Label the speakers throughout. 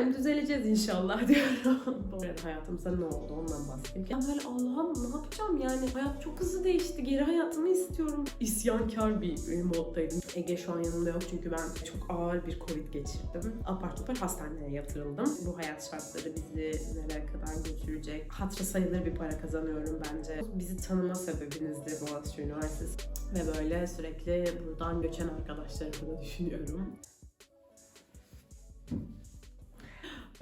Speaker 1: Yani düzeleceğiz inşallah diyorum. Bu arada hayatımızda ne oldu ondan bahsedeyim. Ya böyle Allah'ım ne yapacağım yani hayat çok hızlı değişti. Geri hayatımı istiyorum. İsyankar bir moddaydım. Ege şu an yanımda yok çünkü ben çok ağır bir covid geçirdim. Apar topar hastaneye yatırıldım. Bu hayat şartları bizi nereye kadar götürecek? Hatırı sayılır bir para kazanıyorum bence. Bizi tanıma sebebinizdir Boğaziçi Üniversitesi. Ve böyle sürekli buradan göçen arkadaşlarımı da düşünüyorum.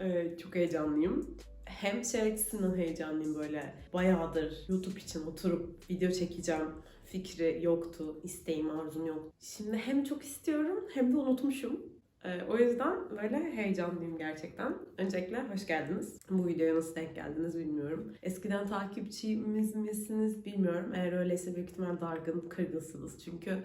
Speaker 1: Ee, çok heyecanlıyım. Hem şey açısından heyecanlıyım böyle. Bayağıdır YouTube için oturup video çekeceğim fikri yoktu. isteğim, arzum yok. Şimdi hem çok istiyorum hem de unutmuşum. Ee, o yüzden böyle heyecanlıyım gerçekten. Öncelikle hoş geldiniz. Bu videoya nasıl denk geldiniz bilmiyorum. Eskiden takipçimiz misiniz bilmiyorum. Eğer öyleyse büyük ihtimal dargın, kırgınsınız. Çünkü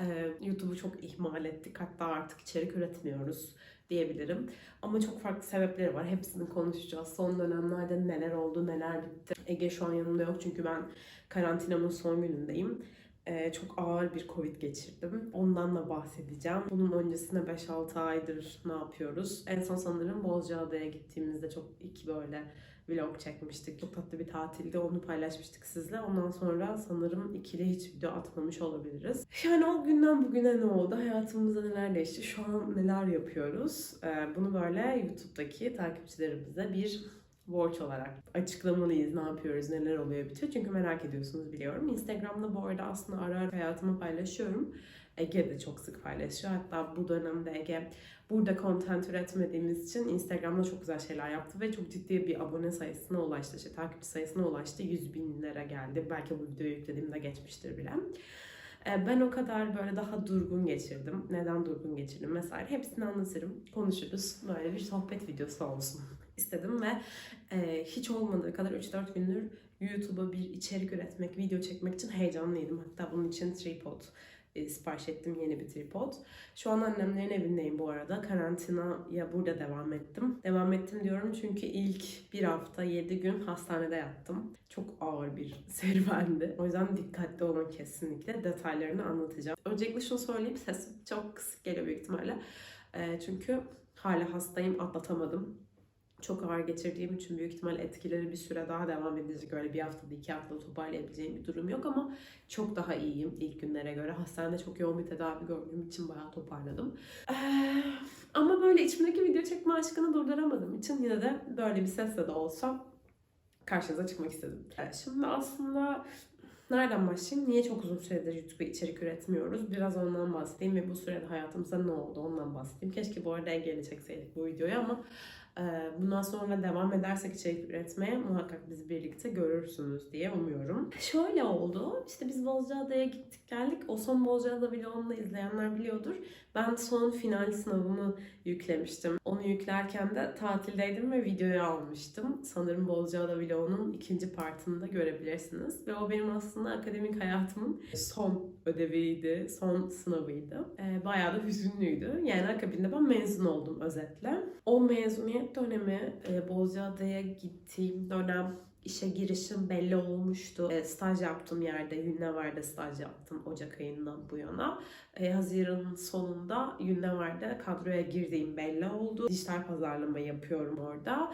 Speaker 1: e, YouTube'u çok ihmal ettik. Hatta artık içerik üretmiyoruz diyebilirim. Ama çok farklı sebepleri var. Hepsini konuşacağız. Son dönemlerde neler oldu, neler bitti. Ege şu an yanımda yok çünkü ben karantinamın son günündeyim. Ee, çok ağır bir Covid geçirdim. Ondan da bahsedeceğim. Bunun öncesinde 5-6 aydır ne yapıyoruz? En son sanırım Bozcaada'ya gittiğimizde çok iki böyle vlog çekmiştik. Çok tatlı bir tatilde onu paylaşmıştık sizle. Ondan sonra sanırım ikili hiç video atmamış olabiliriz. Yani o günden bugüne ne oldu? Hayatımızda neler değişti? Şu an neler yapıyoruz? Ee, bunu böyle YouTube'daki takipçilerimize bir borç olarak açıklamalıyız. Ne yapıyoruz, neler oluyor bitiyor. Çünkü merak ediyorsunuz biliyorum. Instagram'da bu arada aslında ara ara hayatımı paylaşıyorum. Ege de çok sık paylaşıyor. Hatta bu dönemde Ege burada content üretmediğimiz için Instagram'da çok güzel şeyler yaptı ve çok ciddi bir abone sayısına ulaştı. İşte takipçi sayısına ulaştı. 100 binlere geldi. Belki bu videoyu yüklediğimde geçmiştir bile. Ee, Ben o kadar böyle daha durgun geçirdim. Neden durgun geçirdim vesaire. Hepsini anlatırım. Konuşuruz. Böyle bir sohbet videosu olsun istedim ve e, hiç olmadığı kadar 3-4 gündür YouTube'a bir içerik üretmek, video çekmek için heyecanlıydım. Hatta bunun için tripod e, sipariş ettim yeni bir tripod. Şu an annemlerin evindeyim bu arada. Karantinaya burada devam ettim. Devam ettim diyorum çünkü ilk bir hafta 7 gün hastanede yattım. Çok ağır bir serüvendi. O yüzden dikkatli olun kesinlikle. Detaylarını anlatacağım. Öncelikle şunu söyleyeyim. Sesim çok kısık geliyor büyük ihtimalle. E, çünkü hala hastayım. Atlatamadım çok ağır geçirdiğim için büyük ihtimal etkileri bir süre daha devam edecek. Öyle bir haftada iki haftada toparlayabileceğim bir durum yok ama çok daha iyiyim ilk günlere göre. Hastanede çok yoğun bir tedavi gördüğüm için bayağı toparladım. Ee, ama böyle içimdeki video çekme aşkını durduramadığım için yine de böyle bir sesle de olsa karşınıza çıkmak istedim. Şimdi aslında Nereden başlayayım? Niye çok uzun süredir YouTube'a içerik üretmiyoruz? Biraz ondan bahsedeyim ve bu sürede hayatımızda ne oldu ondan bahsedeyim. Keşke bu arada Ege'yle çekseydik bu videoyu ama bundan sonra devam edersek içerik üretmeye muhakkak bizi birlikte görürsünüz diye umuyorum. Şöyle oldu. İşte biz Bozcaada'ya gittik geldik. O son Bozcaada vlogunu izleyenler biliyordur. Ben son final sınavımı yüklemiştim. Onu yüklerken de tatildeydim ve videoyu almıştım. Sanırım Bozcaada vlogunun ikinci partını da görebilirsiniz. Ve o benim aslında akademik hayatımın son ödeviydi, son sınavıydı. Bayağı da hüzünlüydü. Yani akabinde ben mezun oldum özetle. O mezuniyet dönemi e, Bozcaada'ya gittiğim dönem işe girişim belli olmuştu. E, staj yaptığım yerde Yunnevar'da staj yaptım Ocak ayından bu yana. E, Haziran'ın sonunda Yunnevar'da kadroya girdiğim belli oldu. Dijital pazarlama yapıyorum orada.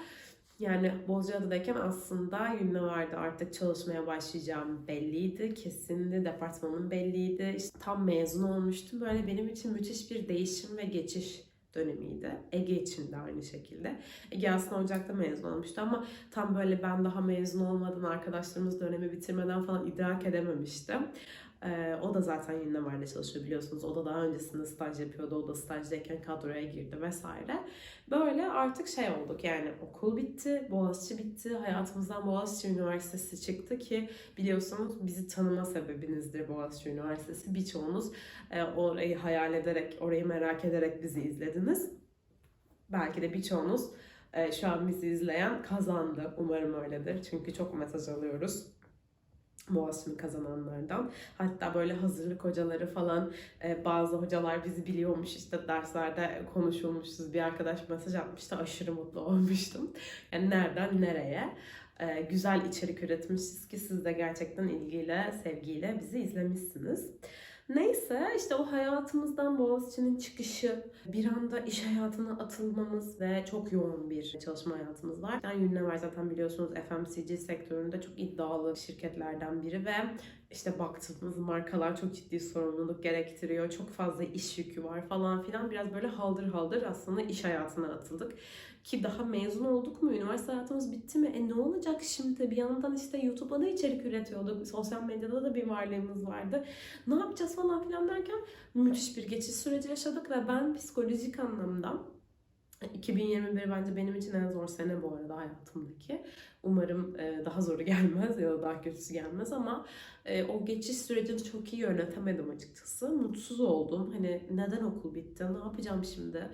Speaker 1: Yani Bozcaada'dayken aslında Yunnevar'da artık çalışmaya başlayacağım belliydi. Kesindi, departmanım belliydi. İşte tam mezun olmuştum. Böyle benim için müthiş bir değişim ve geçiş dönemiydi. Ege için de aynı şekilde. Ege aslında Ocak'ta mezun olmuştu ama tam böyle ben daha mezun olmadan arkadaşlarımız dönemi bitirmeden falan idrak edememiştim. Ee, o da zaten Yunnevar'da çalışıyor biliyorsunuz. O da daha öncesinde staj yapıyordu. O da stajdayken kadroya girdi vesaire. Böyle artık şey olduk yani okul bitti, Boğaziçi bitti. Hayatımızdan Boğaziçi Üniversitesi çıktı ki biliyorsunuz bizi tanıma sebebinizdir Boğaziçi Üniversitesi. Birçoğunuz e, orayı hayal ederek, orayı merak ederek bizi izlediniz. Belki de birçoğunuz e, şu an bizi izleyen kazandı. Umarım öyledir. Çünkü çok mesaj alıyoruz. Boğaziçi'ni kazananlardan. Hatta böyle hazırlık hocaları falan e, bazı hocalar bizi biliyormuş işte derslerde konuşulmuşuz. Bir arkadaş mesaj atmıştı. Aşırı mutlu olmuştum. Yani nereden nereye? E, güzel içerik üretmişiz ki siz de gerçekten ilgiyle, sevgiyle bizi izlemişsiniz. Neyse işte o hayatımızdan Boğaziçi'nin çıkışı, bir anda iş hayatına atılmamız ve çok yoğun bir çalışma hayatımız var. Yani Unilever zaten biliyorsunuz FMCG sektöründe çok iddialı şirketlerden biri ve işte baktığımız markalar çok ciddi sorumluluk gerektiriyor. Çok fazla iş yükü var falan filan. Biraz böyle haldır haldır aslında iş hayatına atıldık. Ki daha mezun olduk mu? Üniversite hayatımız bitti mi? E ne olacak şimdi? Bir yandan işte YouTube'da da içerik üretiyorduk. Sosyal medyada da bir varlığımız vardı. Ne yapacağız falan filan derken müthiş bir geçiş süreci yaşadık ve ben psikolojik anlamda 2021 bence benim için en zor sene bu arada hayatımdaki. Umarım e, daha zoru gelmez ya da daha kötüsü gelmez ama e, o geçiş sürecini çok iyi yönetemedim açıkçası. Mutsuz oldum. Hani neden okul bitti? Ne yapacağım şimdi?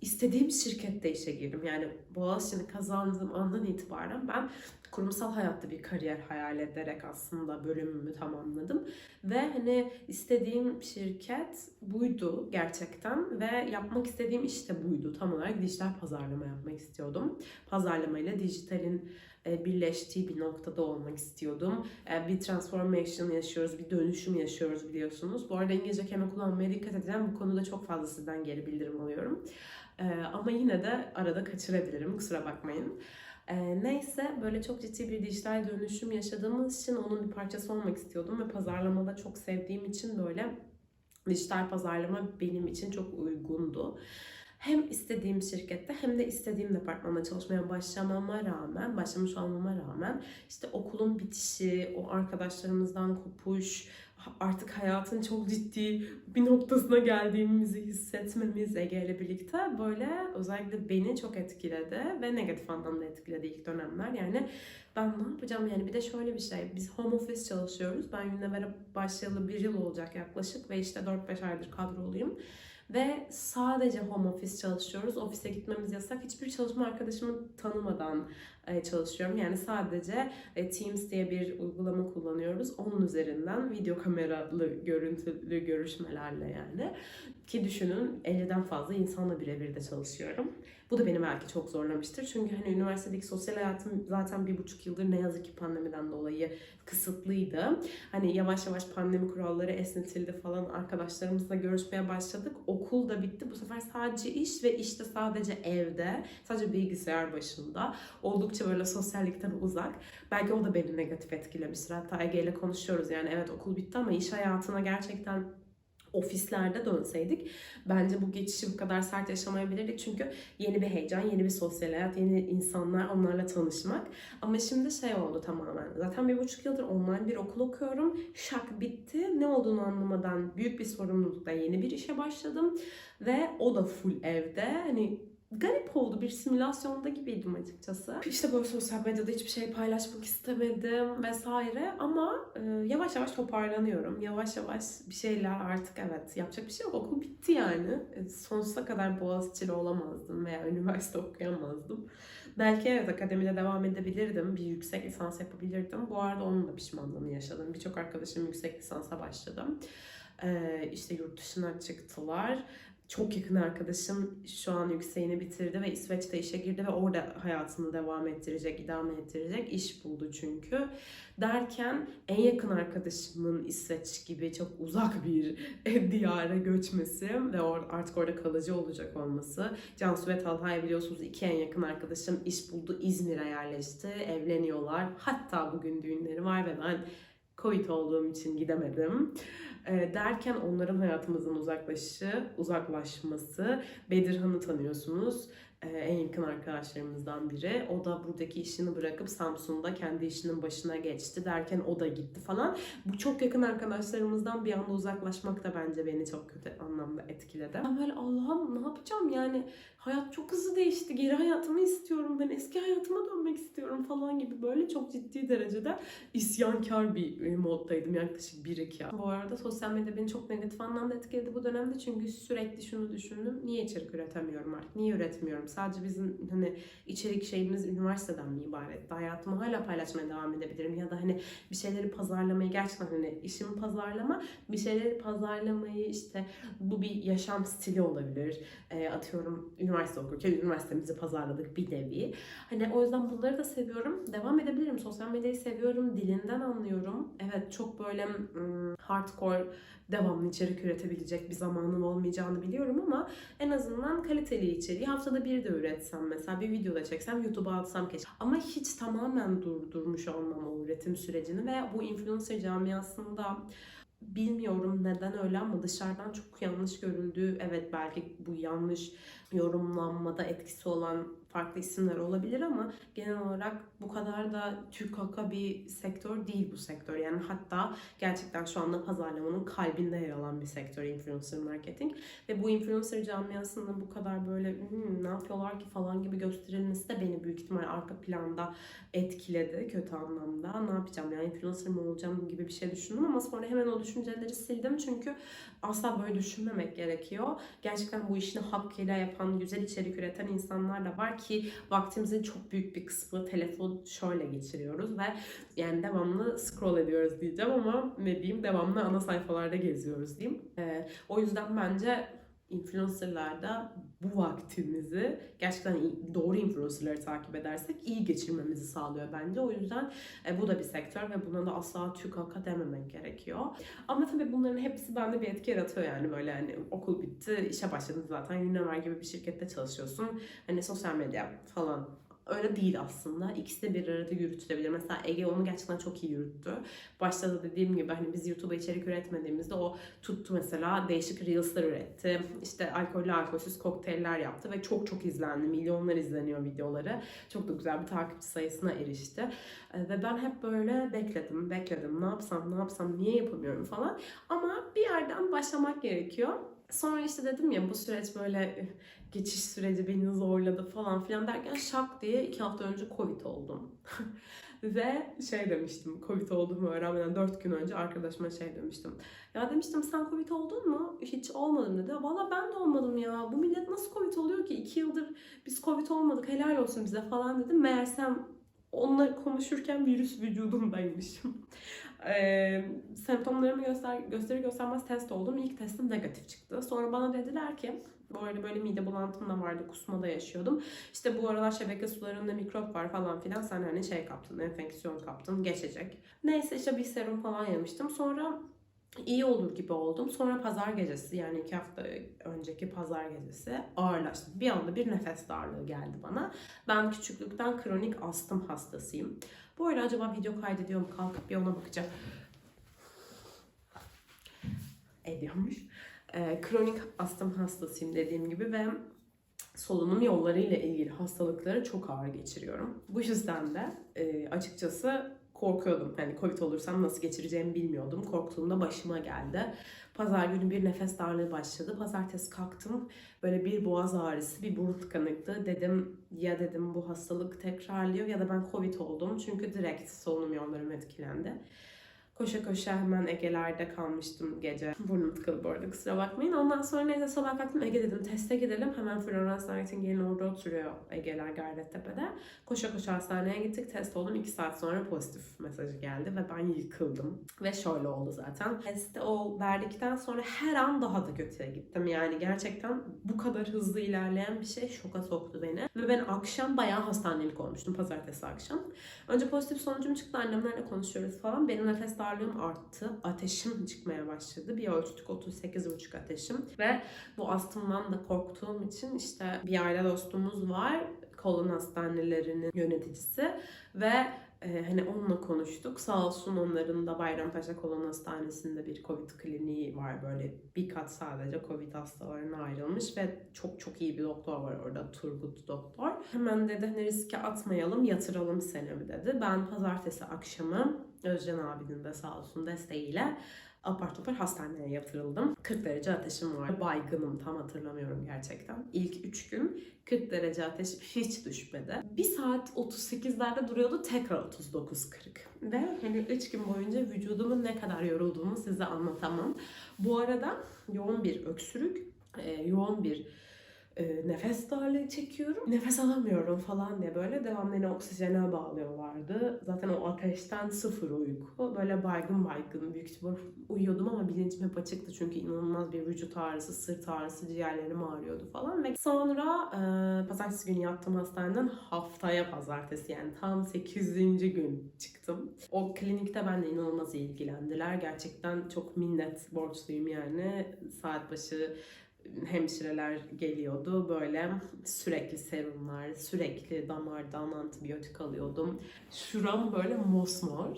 Speaker 1: İstediğim şirkette işe girdim. Yani Boğaziçi'ni kazandığım andan itibaren ben kurumsal hayatta bir kariyer hayal ederek aslında bölümümü tamamladım. Ve hani istediğim şirket buydu gerçekten ve yapmak istediğim iş de buydu. Tam olarak dijital pazarlama yapmak istiyordum. Pazarlama ile dijitalin e, birleştiği bir noktada olmak istiyordum. E, Bir transformation yaşıyoruz, bir dönüşüm yaşıyoruz biliyorsunuz. Bu arada İngilizce kelime kullanmaya dikkat edeceğim. Bu konuda çok fazla sizden geri bildirim alıyorum. E, Ama yine de arada kaçırabilirim, kusura bakmayın. E, neyse böyle çok ciddi bir dijital dönüşüm yaşadığımız için onun bir parçası olmak istiyordum ve pazarlamada çok sevdiğim için böyle dijital pazarlama benim için çok uygundu. Hem istediğim şirkette hem de istediğim departmanda çalışmaya başlamama rağmen, başlamış olmama rağmen işte okulun bitişi, o arkadaşlarımızdan kopuş, artık hayatın çok ciddi bir noktasına geldiğimizi hissetmemiz Ege ile birlikte böyle özellikle beni çok etkiledi ve negatif anlamda etkiledi ilk dönemler. Yani ben ne yapacağım yani bir de şöyle bir şey biz home office çalışıyoruz. Ben Unilever'e başlayalı bir yıl olacak yaklaşık ve işte 4-5 aydır kadroluyum. Ve sadece home office çalışıyoruz. Ofise gitmemiz yasak. Hiçbir çalışma arkadaşımı tanımadan çalışıyorum. Yani sadece e, Teams diye bir uygulama kullanıyoruz. Onun üzerinden video kameralı görüntülü görüşmelerle yani. Ki düşünün 50'den fazla insanla birebir de çalışıyorum. Bu da beni belki çok zorlamıştır. Çünkü hani üniversitedeki sosyal hayatım zaten bir buçuk yıldır ne yazık ki pandemiden dolayı kısıtlıydı. Hani yavaş yavaş pandemi kuralları esnetildi falan. Arkadaşlarımızla görüşmeye başladık. Okul da bitti. Bu sefer sadece iş ve işte sadece evde. Sadece bilgisayar başında. Oldukça böyle sosyallikten uzak. Belki o da beni negatif etkilemiştir. Hatta Ege ile konuşuyoruz yani evet okul bitti ama iş hayatına gerçekten ofislerde dönseydik bence bu geçişi bu kadar sert yaşamayabilirdik. Çünkü yeni bir heyecan, yeni bir sosyal hayat, yeni insanlar, onlarla tanışmak. Ama şimdi şey oldu tamamen. Zaten bir buçuk yıldır online bir okul okuyorum. Şak bitti. Ne olduğunu anlamadan büyük bir sorumlulukla yeni bir işe başladım. Ve o da full evde. Hani garip oldu. Bir simülasyonda gibiydim açıkçası. İşte böyle sosyal medyada hiçbir şey paylaşmak istemedim vesaire ama e, yavaş yavaş toparlanıyorum. Yavaş yavaş bir şeyler artık evet yapacak bir şey yok. Okul bitti yani. E, sonsuza kadar Boğaziçi'li olamazdım veya üniversite okuyamazdım. Belki evet akademide devam edebilirdim. Bir yüksek lisans yapabilirdim. Bu arada onun da pişmanlığını yaşadım. Birçok arkadaşım yüksek lisansa başladım. Ee, işte yurt dışına çıktılar çok yakın arkadaşım şu an yükseğini bitirdi ve İsveç'te işe girdi ve orada hayatını devam ettirecek, idame ettirecek iş buldu çünkü. Derken en yakın arkadaşımın İsveç gibi çok uzak bir diyara göçmesi ve or- artık orada kalıcı olacak olması. Cansu ve Talha'yı biliyorsunuz iki en yakın arkadaşım iş buldu, İzmir'e yerleşti, evleniyorlar. Hatta bugün düğünleri var ve ben Covid olduğum için gidemedim. E, derken onların hayatımızın uzaklaşı, uzaklaşması. Bedirhan'ı tanıyorsunuz. E, en yakın arkadaşlarımızdan biri. O da buradaki işini bırakıp Samsun'da kendi işinin başına geçti. Derken o da gitti falan. Bu çok yakın arkadaşlarımızdan bir anda uzaklaşmak da bence beni çok kötü anlamda etkiledi. Ben böyle Allah'ım ne yapacağım yani hayat çok hızlı değişti. Geri hayatımı istiyorum. Ben eski hayatıma dönmek istiyorum falan gibi böyle çok ciddi derecede isyankar bir e, moddaydım yaklaşık 1-2 ay. Bu arada sosyal medya beni çok negatif anlamda etkiledi bu dönemde. Çünkü sürekli şunu düşündüm. Niye içerik üretemiyorum artık? Niye üretmiyorum Sadece bizim hani içerik şeyimiz üniversiteden mi ibaret? Hayatımı hala paylaşmaya devam edebilirim ya da hani bir şeyleri pazarlamayı gerçekten hani işimi pazarlama bir şeyleri pazarlamayı işte bu bir yaşam stili olabilir. E, atıyorum üniversite okurken üniversitemizi pazarladık bir nevi. Hani o yüzden bunları da seviyorum. Devam edebilirim. Sosyal medyayı seviyorum. Dilinden anlıyorum. Evet çok böyle hmm, hardcore devamlı içerik üretebilecek bir zamanım olmayacağını biliyorum ama en azından kaliteli içeriği haftada bir de üretsem mesela bir video da çeksem YouTube'a atsam keşke. Ama hiç tamamen durdurmuş olmam o üretim sürecini ve bu influencer camiasında bilmiyorum neden öyle ama dışarıdan çok yanlış görüldüğü evet belki bu yanlış yorumlanmada etkisi olan farklı isimler olabilir ama genel olarak bu kadar da Türk halka bir sektör değil bu sektör. Yani hatta gerçekten şu anda pazarlamanın kalbinde yer alan bir sektör influencer marketing. Ve bu influencer camiasında bu kadar böyle "Hmm, ne yapıyorlar ki falan gibi gösterilmesi de beni büyük ihtimal arka planda etkiledi kötü anlamda. Ne yapacağım yani influencer mı olacağım gibi bir şey düşündüm ama sonra hemen o düşünceleri sildim çünkü asla böyle düşünmemek gerekiyor. Gerçekten bu işini hakkıyla yapan, güzel içerik üreten insanlar da var ki vaktimizin çok büyük bir kısmı telefon şöyle geçiriyoruz ve yani devamlı scroll ediyoruz diyeceğim ama ne diyeyim devamlı ana sayfalarda geziyoruz diyeyim. Ee, o yüzden bence influencerlarda bu vaktimizi gerçekten doğru influencerları takip edersek iyi geçirmemizi sağlıyor bence. O yüzden e, bu da bir sektör ve buna da asla Türk halka dememek gerekiyor. Ama tabii bunların hepsi bende bir etki yaratıyor yani böyle hani okul bitti, işe başladın zaten Unilever gibi bir şirkette çalışıyorsun. Hani sosyal medya falan öyle değil aslında. İkisi de bir arada yürütülebilir. Mesela Ege onu gerçekten çok iyi yürüttü. Başta da dediğim gibi hani biz YouTube'a içerik üretmediğimizde o tuttu mesela değişik reels'lar üretti. İşte alkollü alkolsüz kokteyller yaptı ve çok çok izlendi. Milyonlar izleniyor videoları. Çok da güzel bir takipçi sayısına erişti. Ee, Ve ben hep böyle bekledim, bekledim. Ne yapsam, ne yapsam, niye yapamıyorum falan. Ama bir yerden başlamak gerekiyor. Sonra işte dedim ya bu süreç böyle geçiş süreci beni zorladı falan filan derken şak diye iki hafta önce Covid oldum. Ve şey demiştim, Covid olduğumu öğrenmeden 4 gün önce arkadaşıma şey demiştim. Ya demiştim sen Covid oldun mu? Hiç olmadım dedi. Valla ben de olmadım ya. Bu millet nasıl Covid oluyor ki? 2 yıldır biz Covid olmadık helal olsun bize falan dedim. Meğersem onunla konuşurken virüs vücudumdaymış. Eee semptomlarımı göster gösteri göstermez test oldum. İlk testim negatif çıktı. Sonra bana dediler ki bu arada böyle mide bulantım da vardı, kusma da yaşıyordum. İşte bu aralar şebeke sularında mikrop var falan filan. Sen hani şey kaptın, enfeksiyon kaptın, geçecek. Neyse işte bir serum falan yemiştim. Sonra iyi olur gibi oldum. Sonra pazar gecesi yani iki hafta önceki pazar gecesi ağırlaştım. Bir anda bir nefes darlığı geldi bana. Ben küçüklükten kronik astım hastasıyım. Bu arada acaba video kaydediyor mu? Kalkıp bir ona bakacağım. Ediyormuş. Ee, kronik astım hastasıyım dediğim gibi ve solunum yolları ile ilgili hastalıkları çok ağır geçiriyorum. Bu yüzden de e, açıkçası korkuyordum. Hani Covid olursam nasıl geçireceğimi bilmiyordum. Korktuğumda başıma geldi. Pazar günü bir nefes darlığı başladı. Pazartesi kalktım. Böyle bir boğaz ağrısı, bir burun tıkanıklığı. Dedim ya dedim bu hastalık tekrarlıyor ya da ben Covid oldum. Çünkü direkt solunum yollarım etkilendi. Koşa koşa hemen Ege'lerde kalmıştım gece. Burnum tıkalı bu arada kusura bakmayın. Ondan sonra neyse sabah kalktım Ege dedim teste gidelim. Hemen Florence Nightingale'in orada oturuyor Ege'ler Gayrettepe'de. Koşa koşa hastaneye gittik. Test oldum. 2 saat sonra pozitif mesajı geldi ve ben yıkıldım. Ve şöyle oldu zaten. Testi o verdikten sonra her an daha da kötüye gittim. Yani gerçekten bu kadar hızlı ilerleyen bir şey şoka soktu beni. Ve ben akşam bayağı hastanelik olmuştum pazartesi akşam. Önce pozitif sonucum çıktı. Annemlerle konuşuyoruz falan. Benim nefes darlığım arttı. Ateşim çıkmaya başladı. Bir ölçtük 38,5 ateşim. Ve bu astımdan da korktuğum için işte bir aile dostumuz var. Kolon hastanelerinin yöneticisi. Ve e, hani onunla konuştuk. Sağ olsun onların da Bayrampaşa Kolon Hastanesi'nde bir Covid kliniği var. Böyle bir kat sadece Covid hastalarına ayrılmış ve çok çok iyi bir doktor var orada. Turgut doktor. Hemen dedi hani riske atmayalım yatıralım seni dedi. Ben pazartesi akşamı Özcan abinin de sağ olsun desteğiyle apar topar hastaneye yatırıldım. 40 derece ateşim var. Baygınım tam hatırlamıyorum gerçekten. İlk 3 gün 40 derece ateş hiç düşmedi. 1 saat 38'lerde duruyordu tekrar 39-40. Ve hani 3 gün boyunca vücudumun ne kadar yorulduğumu size anlatamam. Bu arada yoğun bir öksürük, e, yoğun bir e, nefes darlığı çekiyorum. Nefes alamıyorum falan diye böyle devamlı beni oksijene bağlıyorlardı. Zaten o ateşten sıfır uyku. Böyle baygın baygın büyük ihtimal uyuyordum ama bilincim hep açıktı. Çünkü inanılmaz bir vücut ağrısı, sırt ağrısı, ciğerlerim ağrıyordu falan. Ve sonra e, pazartesi günü yattım hastaneden haftaya pazartesi yani tam 8. gün çıktım. O klinikte benimle inanılmaz ilgilendiler. Gerçekten çok minnet borçluyum yani. Saat başı hemşireler geliyordu böyle sürekli serumlar, sürekli damardan antibiyotik alıyordum. Şuram böyle mosmor.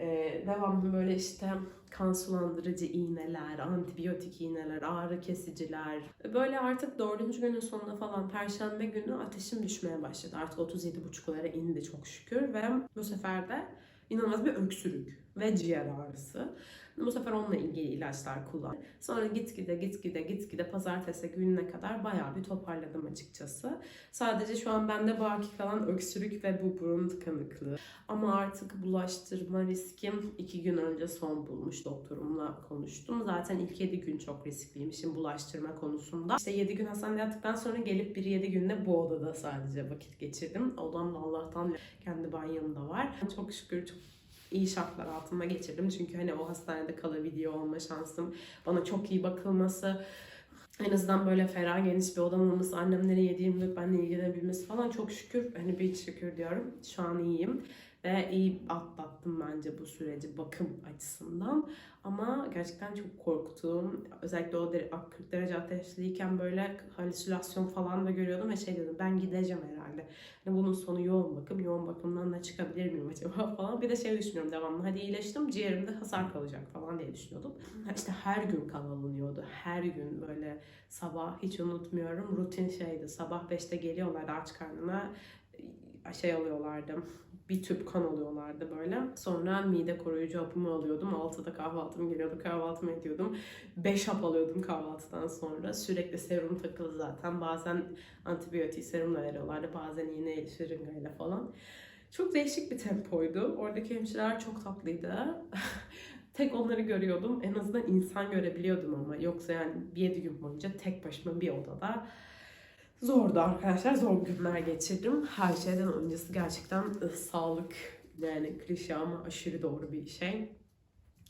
Speaker 1: Ee, devamlı böyle işte kan sulandırıcı iğneler, antibiyotik iğneler, ağrı kesiciler. Böyle artık dördüncü günün sonunda falan perşembe günü ateşim düşmeye başladı. Artık 37,5'lara indi çok şükür ve bu sefer de inanılmaz bir öksürük ve ciğer ağrısı. Bu sefer onunla ilgili ilaçlar kullandım. Sonra gitgide gitgide gitgide pazartesi gününe kadar bayağı bir toparladım açıkçası. Sadece şu an bende baki kalan öksürük ve bu burun tıkanıklığı. Ama artık bulaştırma riskim iki gün önce son bulmuş doktorumla konuştum. Zaten ilk 7 gün çok riskliymişim bulaştırma konusunda. İşte 7 gün hastanede yattıktan sonra gelip bir 7 günde bu odada sadece vakit geçirdim. Odamda Allah'tan kendi banyom da var. Çok şükür çok iyi şartlar altında geçirdim. Çünkü hani o hastanede kalabiliyor olma şansım, bana çok iyi bakılması, en azından böyle ferah geniş bir odam olması, annemlerin yediğim yok benimle ilgilenebilmesi falan çok şükür. Hani bir şükür diyorum. Şu an iyiyim. Ve iyi atlattım bence bu süreci bakım açısından. Ama gerçekten çok korktuğum, özellikle o dere- 40 derece ateşliyken böyle halüsinasyon falan da görüyordum ve şey dedim ben gideceğim herhalde. Hani bunun sonu yoğun bakım, yoğun bakımdan da çıkabilir miyim acaba falan. Bir de şey düşünüyorum devamlı hadi iyileştim ciğerimde hasar kalacak falan diye düşünüyordum. İşte her gün kan alınıyordu. Her gün böyle sabah hiç unutmuyorum rutin şeydi. Sabah 5'te geliyorlardı aç karnına şey alıyorlardı bir tüp kan alıyorlardı böyle. Sonra mide koruyucu hapımı alıyordum. 6'da kahvaltım geliyordu. Kahvaltımı ediyordum. 5 hap alıyordum kahvaltıdan sonra. Sürekli serum takılı zaten. Bazen antibiyotik serumla veriyorlardı. Bazen yine şırıngayla falan. Çok değişik bir tempoydu. Oradaki hemşireler çok tatlıydı. tek onları görüyordum. En azından insan görebiliyordum ama. Yoksa yani 7 gün boyunca tek başıma bir odada Zordu arkadaşlar. Zor günler geçirdim. Her şeyden öncesi gerçekten ıh, sağlık yani klişe ama aşırı doğru bir şey.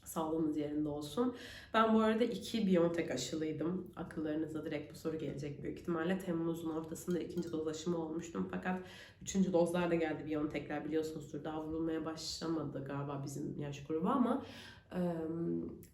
Speaker 1: Sağlığımız yerinde olsun. Ben bu arada iki Biontech aşılıydım. Akıllarınıza direkt bu soru gelecek büyük ihtimalle. Temmuz'un ortasında ikinci doz aşımı olmuştum. Fakat üçüncü dozlar da geldi Biontech'ler biliyorsunuzdur. Daha vurulmaya başlamadı galiba bizim yaş grubu ama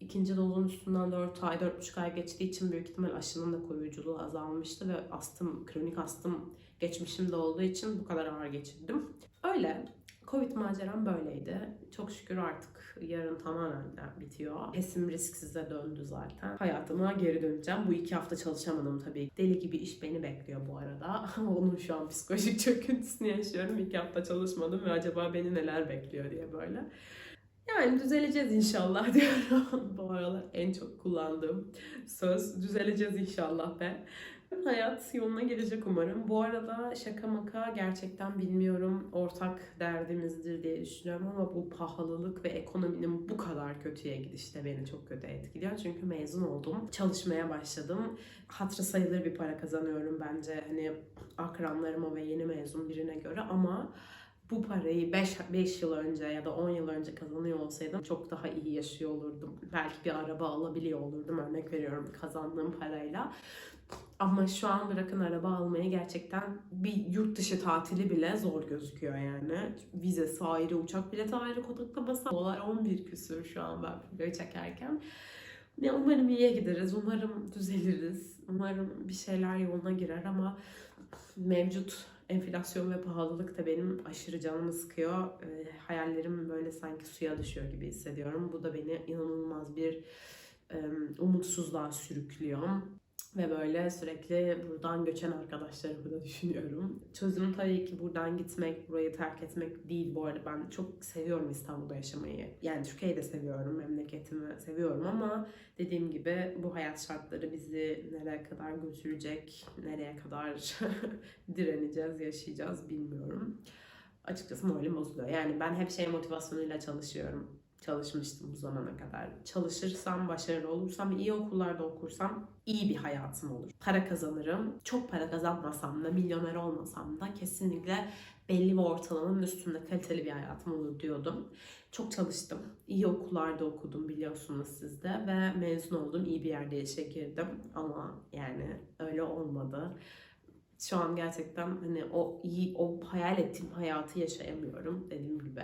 Speaker 1: ikinci dozun üstünden 4 ay, 4,5 ay geçtiği için büyük ihtimal aşının da koruyuculuğu azalmıştı ve astım, kronik astım geçmişim de olduğu için bu kadar ağır geçirdim. Öyle. Covid maceram böyleydi. Çok şükür artık yarın tamamen bitiyor. Hesim risksize döndü zaten. Hayatıma geri döneceğim. Bu iki hafta çalışamadım tabii. Deli gibi iş beni bekliyor bu arada. Onun şu an psikolojik çöküntüsünü yaşıyorum. İki hafta çalışmadım ve acaba beni neler bekliyor diye böyle. Yani düzeleceğiz inşallah diyorum. Bu aralar en çok kullandığım söz. Düzeleceğiz inşallah be. Hayat yoluna girecek umarım. Bu arada şaka maka gerçekten bilmiyorum ortak derdimizdir diye düşünüyorum ama bu pahalılık ve ekonominin bu kadar kötüye gidişte beni çok kötü etkiliyor. Çünkü mezun oldum. Çalışmaya başladım. Hatırı sayılır bir para kazanıyorum bence hani akranlarıma ve yeni mezun birine göre ama bu parayı 5, 5 yıl önce ya da 10 yıl önce kazanıyor olsaydım çok daha iyi yaşıyor olurdum. Belki bir araba alabiliyor olurdum örnek veriyorum kazandığım parayla. Ama şu an bırakın araba almayı gerçekten bir yurt dışı tatili bile zor gözüküyor yani. Vizesi ayrı, uçak bileti ayrı, konaklaması. Dolar 11 küsür şu an ben video çekerken. Ya umarım iyiye gideriz, umarım düzeliriz, umarım bir şeyler yoluna girer ama mevcut enflasyon ve pahalılık da benim aşırı canımı sıkıyor. E, hayallerim böyle sanki suya düşüyor gibi hissediyorum. Bu da beni inanılmaz bir e, umutsuzluğa sürüklüyor. Ve böyle sürekli buradan göçen arkadaşlarımı da düşünüyorum. Çözüm tabii ki buradan gitmek, burayı terk etmek değil bu arada. Ben çok seviyorum İstanbul'da yaşamayı. Yani Türkiye'yi de seviyorum, memleketimi seviyorum ama dediğim gibi bu hayat şartları bizi nereye kadar götürecek, nereye kadar direneceğiz, yaşayacağız bilmiyorum. Açıkçası moralim bozuluyor. Yani ben hep şey motivasyonuyla çalışıyorum çalışmıştım bu zamana kadar. Çalışırsam, başarılı olursam, iyi okullarda okursam iyi bir hayatım olur. Para kazanırım. Çok para kazanmasam da, milyoner olmasam da kesinlikle belli bir ortalamanın üstünde kaliteli bir hayatım olur diyordum. Çok çalıştım. İyi okullarda okudum biliyorsunuz siz de ve mezun oldum. İyi bir yerde işe girdim ama yani öyle olmadı. Şu an gerçekten hani o iyi, o hayal ettiğim hayatı yaşayamıyorum dediğim gibi.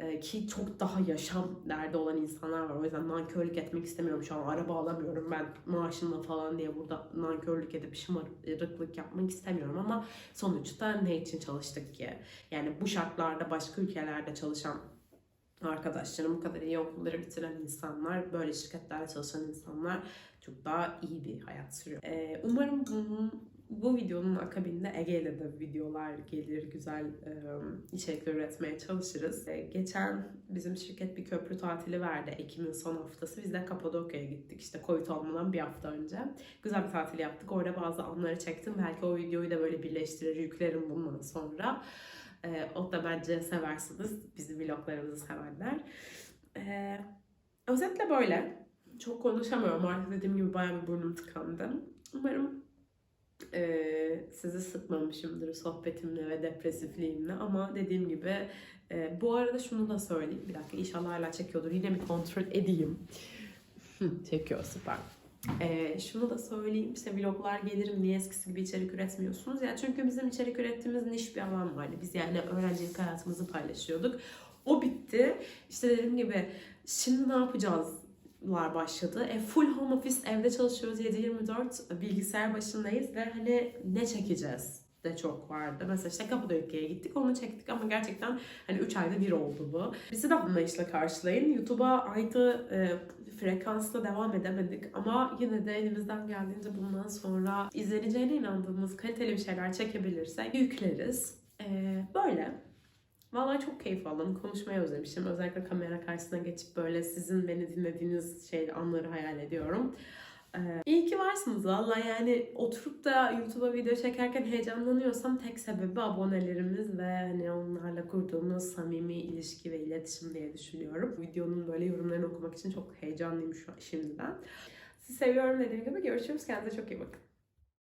Speaker 1: Ee, ki çok daha yaşam derdi olan insanlar var. O yüzden nankörlük etmek istemiyorum. Şu an araba alamıyorum ben maaşımla falan diye burada nankörlük edip şımarıklık yapmak istemiyorum ama sonuçta ne için çalıştık ki? Yani bu şartlarda başka ülkelerde çalışan arkadaşlarım, bu kadar iyi okulları bitiren insanlar, böyle şirketlerde çalışan insanlar çok daha iyi bir hayat sürüyor. Ee, umarım bunun bu videonun akabinde Ege'yle de videolar gelir, güzel e, içerikler üretmeye çalışırız. E, geçen bizim şirket bir köprü tatili verdi Ekim'in son haftası. Biz de Kapadokya'ya gittik işte Covid olmadan bir hafta önce. Güzel bir tatil yaptık. Orada bazı anları çektim. Belki o videoyu da böyle birleştirir, yüklerim bundan sonra. E, o da bence seversiniz. Bizim vloglarımızı sevenler. E, özetle böyle. Çok konuşamıyorum artık dediğim gibi bayağı bir burnum tıkandı. Umarım ee, sizi sıkmamışımdır sohbetimle ve depresifliğimle ama dediğim gibi e, bu arada şunu da söyleyeyim. Bir dakika inşallah hala çekiyordur. Yine bir kontrol edeyim. Çekiyor süper. Ee, şunu da söyleyeyim işte vloglar gelir mi niye eskisi gibi içerik üretmiyorsunuz. Ya çünkü bizim içerik ürettiğimiz niş bir alan vardı biz yani öğrencilik hayatımızı paylaşıyorduk. O bitti. İşte dediğim gibi şimdi ne yapacağız lar başladı. E, full home office evde çalışıyoruz 7-24 bilgisayar başındayız ve hani ne çekeceğiz de çok vardı. Mesela işte Kapadokya'ya gittik onu çektik ama gerçekten hani 3 ayda bir oldu bu. Bizi de anlayışla karşılayın. YouTube'a aynı e, frekansla devam edemedik ama yine de elimizden geldiğince bundan sonra izleneceğine inandığımız kaliteli bir şeyler çekebilirsek yükleriz. E, böyle. Vallahi çok keyif aldım. Konuşmayı özlemişim. Özellikle kamera karşısına geçip böyle sizin beni dinlediğiniz şey anları hayal ediyorum. Ee, iyi ki varsınız valla yani oturup da YouTube'a video çekerken heyecanlanıyorsam tek sebebi abonelerimiz ve hani onlarla kurduğumuz samimi ilişki ve iletişim diye düşünüyorum. Videonun böyle yorumlarını okumak için çok heyecanlıyım şu an şimdiden. Sizi seviyorum dediğim gibi görüşürüz. Kendinize çok iyi bakın.